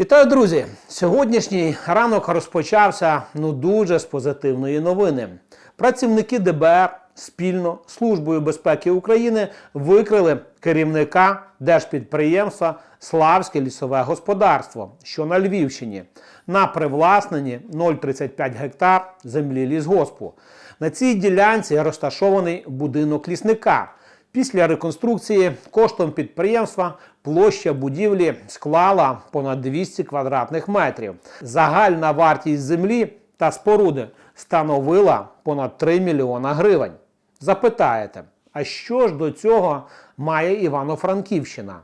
Вітаю, друзі! Сьогоднішній ранок розпочався ну дуже з позитивної новини. Працівники ДБР спільно з Службою безпеки України викрили керівника держпідприємства Славське лісове господарство, що на Львівщині, на привласненні 0,35 гектар землі лісгоспу. На цій ділянці розташований будинок лісника. Після реконструкції коштом підприємства площа будівлі склала понад 200 квадратних метрів. Загальна вартість землі та споруди становила понад 3 мільйона гривень. Запитаєте, а що ж до цього має Івано-Франківщина?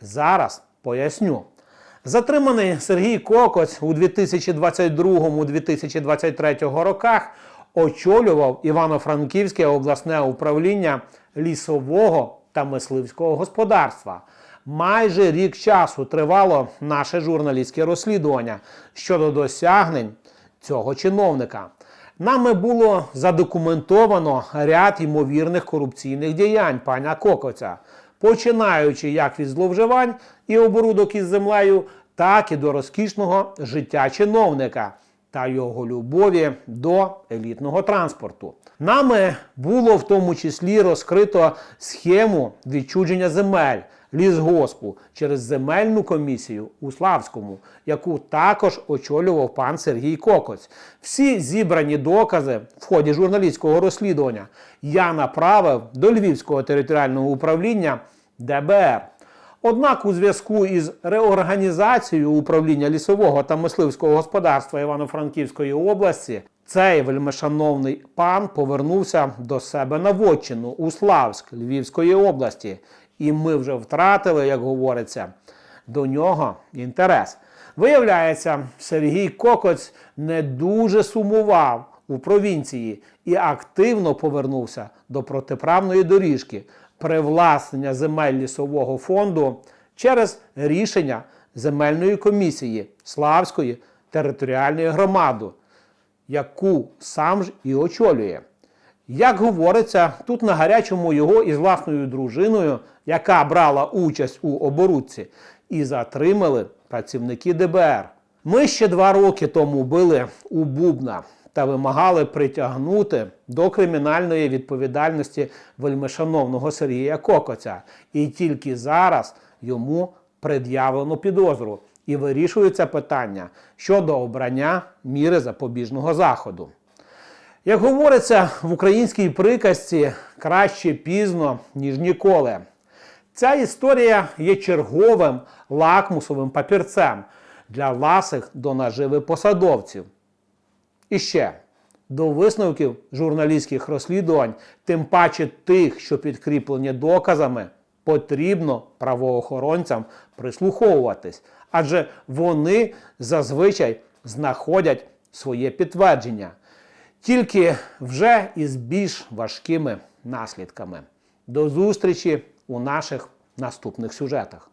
Зараз поясню. Затриманий Сергій Кокоць у 2022-2023 роках очолював Івано-Франківське обласне управління лісового та мисливського господарства. Майже рік часу тривало наше журналістське розслідування щодо досягнень цього чиновника. Нами було задокументовано ряд ймовірних корупційних діянь паня Кокоця, починаючи як від зловживань і оборудок із землею, так і до розкішного життя чиновника та його любові до елітного транспорту. Нами було в тому числі розкрито схему відчудження земель лісгоспу через земельну комісію у Славському, яку також очолював пан Сергій Кокоць. Всі зібрані докази в ході журналістського розслідування я направив до Львівського територіального управління ДБР. Однак у зв'язку із реорганізацією управління лісового та мисливського господарства Івано-Франківської області цей вельмишановний пан повернувся до себе на вотчину у Славськ Львівської області, і ми вже втратили, як говориться, до нього інтерес. Виявляється, Сергій Кокоць не дуже сумував у провінції і активно повернувся до протиправної доріжки привласнення земель лісового фонду через рішення земельної комісії Славської територіальної громади, яку сам ж і очолює. Як говориться, тут на гарячому його із власною дружиною, яка брала участь у оборудці, і затримали працівники ДБР. Ми ще два роки тому били у Бубна та вимагали притягнути до кримінальної відповідальності вельмишановного Сергія Кокоця. І тільки зараз йому пред'явлено підозру і вирішується питання щодо обрання міри запобіжного заходу. Як говориться в українській приказці, краще пізно, ніж ніколи. Ця історія є черговим лакмусовим папірцем для ласих до наживи посадовців. І ще до висновків журналістських розслідувань, тим паче тих, що підкріплені доказами, потрібно правоохоронцям прислуховуватись, адже вони зазвичай знаходять своє підтвердження, тільки вже із більш важкими наслідками. До зустрічі у наших наступних сюжетах.